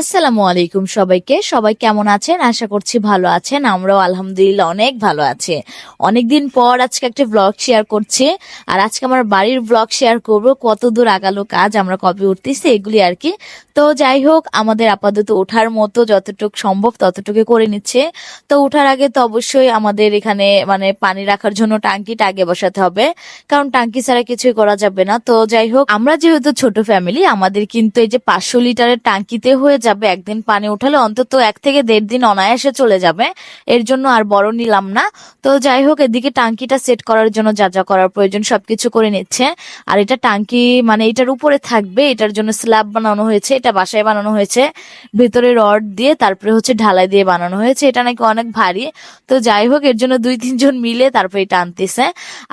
আসসালামু আলাইকুম সবাইকে। সবাই কেমন আছেন? আশা করছি ভালো আছেন। আমরাও আলহামদুলিল্লাহ অনেক ভালো আছি। অনেকদিন পর আজকে একটা ব্লগ শেয়ার করছি। আর আজকে আমার বাড়ির ব্লগ শেয়ার করব। কত দূর আগালো কাজ আমরা কবে উঠতেছি এগুলি আর কি। তো যাই হোক, আমাদের আপাতত ওঠার মতো যতটুকু সম্ভব ততটুকু করে নিচ্ছে। তো ওঠার আগে তো অবশ্যই আমাদের এখানে মানে পানি রাখার জন্য টাঙ্কিটা আগে বসাতে হবে। কারণ টাঙ্কি ছাড়া কিছুই করা যাবে না। তো যাই হোক, আমরা যেহেতু ছোট ফ্যামিলি আমাদের কিন্তু এই যে পাঁচশো লিটারের টাঙ্কিতে হয়ে যাবে, একদিন পানি উঠালে অন্তত এক থেকে দেড় দিন অনায়াসে চলে যাবে। এর জন্য আর বড় নিলাম না। তো যাই হোক, এদিকে টাঙ্কিটা সেট করার জন্য যা যা করার প্রয়োজন সবকিছু করে নিচ্ছে। আর এটা টাঙ্কি মানে এটার উপরে থাকবে, এটার জন্য স্ল্যাব বানানো হয়েছে, এটা বাসায় বানানো হয়েছে। ভেতরে রড দিয়ে, তারপরে হচ্ছে ঢালাই দিয়ে বানানো হয়েছে। এটা নাকি অনেক ভারী। তো যাই হোক, এর জন্য দুই তিনজন মিলে তারপরে এটা আনতেছে।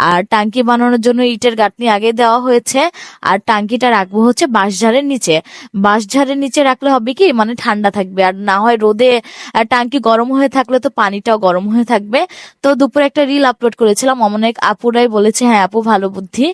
আর টাঙ্কি বানানোর জন্য ইটের গাঁথনি আগে দেওয়া হয়েছে। আর টাঙ্কিটা রাখব হচ্ছে বাঁশঝাড়ের নিচে। বাঁশঝাড়ের নিচে রাখলে হবে কি মানে ঠান্ডা থাকবে। আর না হয় রোদে টাঙ্কি গরম হয়ে থাকলে তো পানিটাও গরম হয়ে থাকবে। তো দুপুরে একটা রিল আপলোড করেছিলাম। অমন অনেক আপুরাই বলেছে হ্যাঁ আপু, ভালো বুদ্ধি।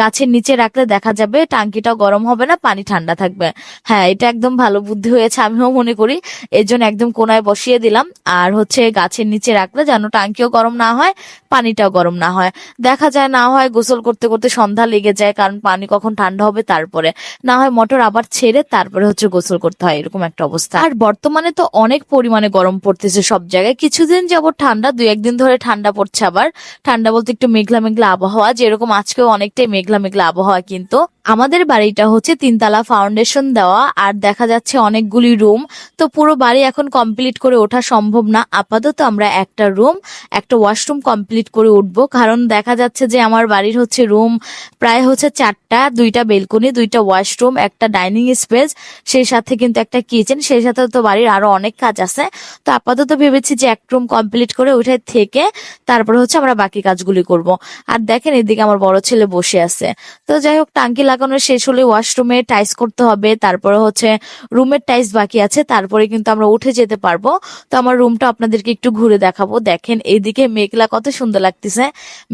গাছের নিচে রাখলে দেখা যাবে টাঙ্কিটাও গরম হবে না, পানি ঠান্ডা থাকবে। হ্যাঁ এটা একদম ভালো বুদ্ধি হয়েছে আমিও মনে করি। এর জন্য একদম কোনায় বসিয়ে দিলাম। আর হচ্ছে গাছের নিচে রাখলে যেন টাঙ্কিও গরম না হয়, পানিটাও গরম না হয়। দেখা যায় না হয় গোসল করতে করতে সন্ধ্যা লেগে যায়, কারণ পানি কখন ঠান্ডা হবে তারপরে। না হয় মোটর আবার ছেড়ে তারপরে হচ্ছে গোসল করতে হয়, এরকম। একটা অবস্থা। আর বর্তমানে তো অনেক পরিমাণে গরম পড়তেছে সব জায়গায়। কিছুদিন যাবত ঠান্ডা, দুই একদিন ধরে ঠান্ডা পড়ছে আবার। ঠান্ডা বলতে একটু মেঘলা মেঘলা আবহাওয়া, যেরকম আজকেও অনেকটাই মেঘলা মেঘলা আবহাওয়া কিন্তু। আমাদের বাড়িটা হচ্ছে তিনতলা ফাউন্ডেশন দেওয়া, আর দেখা যাচ্ছে অনেকগুলি রুম তো পুরো বাড়ি এখন কমপ্লিট করে ওঠা সম্ভব না। আপাতত আমরা একটা রুম একটা ওয়াশরুম কমপ্লিট করে উঠবো। কারণ দেখা যাচ্ছে যে আমার বাড়ির হচ্ছে রুম প্রায় হচ্ছে চারটা, দুইটা বেলকনি দুইটা ওয়াশরুম একটা ডাইনিং স্পেস সেই সাথে কিন্তু একটা কিচেন সেই সাথে তো বাড়ির আরও অনেক কাজ আছে। তো আপাতত ভেবেছি যে এক রুম কমপ্লিট করে উঠে থেকে তারপরে হচ্ছে আমরা বাকি কাজগুলি করব। আর দেখেন এদিকে আমার বড় ছেলে বসে আছে। তো যাই হোক, টাঙ্কি লাগানো শেষ হলে ওয়াশরুমে টাইস করতে হবে, তারপরে হচ্ছে রুমের টাইস বাকি আছে, তারপরে কিন্তু আমরা উঠে যেতে পারব। তো আমার রুমটা আপনাদেরকে একটু ঘুরে দেখাবো। দেখেন এইদিকে মেঘলা কত সুন্দর লাগতেছে।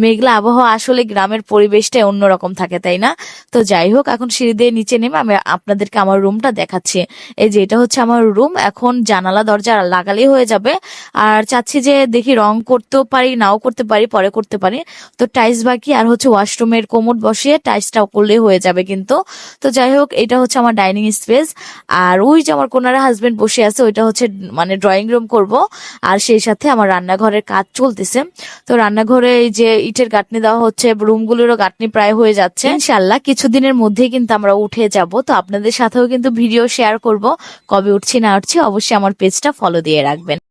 মেঘলা আবহাওয়া আসলে গ্রামের পরিবেশটাই অন্যরকম থাকে, তাই না? তো যাই হোক, এখন সিঁড়ি দিয়ে নিচে নেমে আমি আপনাদেরকে আমার রুমটা দেখাচ্ছি। এই যে, এটা হচ্ছে আমার রুম। এখন জানালা, দরজা লাগালেই হয়ে যাবে। আর চাচ্ছি যে দেখি রং করতেও পারি, নাও করতে পারি, পরে করতে পারি। তো টাইলস বাকি, আর হচ্ছে ওয়াশরুমের কোমর বসিয়ে টাইলসটাও করলেই হয়ে যাবে। কিন্তু। তো যাই হোক, এটা হচ্ছে আমার ডাইনিং স্পেস। আর ওই যে আমার কোনারা হাজবেন্ড বসে আছে, ওইটা হচ্ছে মানে ড্রয়িং রুম করব। আর সেই সাথে আমার রান্নাঘরের কাজ চলতেছে। তো রান্নাঘরে এই যে ইটের গাঁথনি দেওয়া হচ্ছে, রুমগুলোরও গাঁথনি প্রায় হয়ে যাচ্ছে। ইনশাল্লাহ কিছুদিনের মধ্যেই কিন্তু আমরা উঠে যাব। তো আপনাদের সাথেও কিন্তু ভিডিও শেয়ার করব। কবে উঠছি না উঠছি অবশ্যই আমার পেজটা ফলো দিয়ে রাখবেন।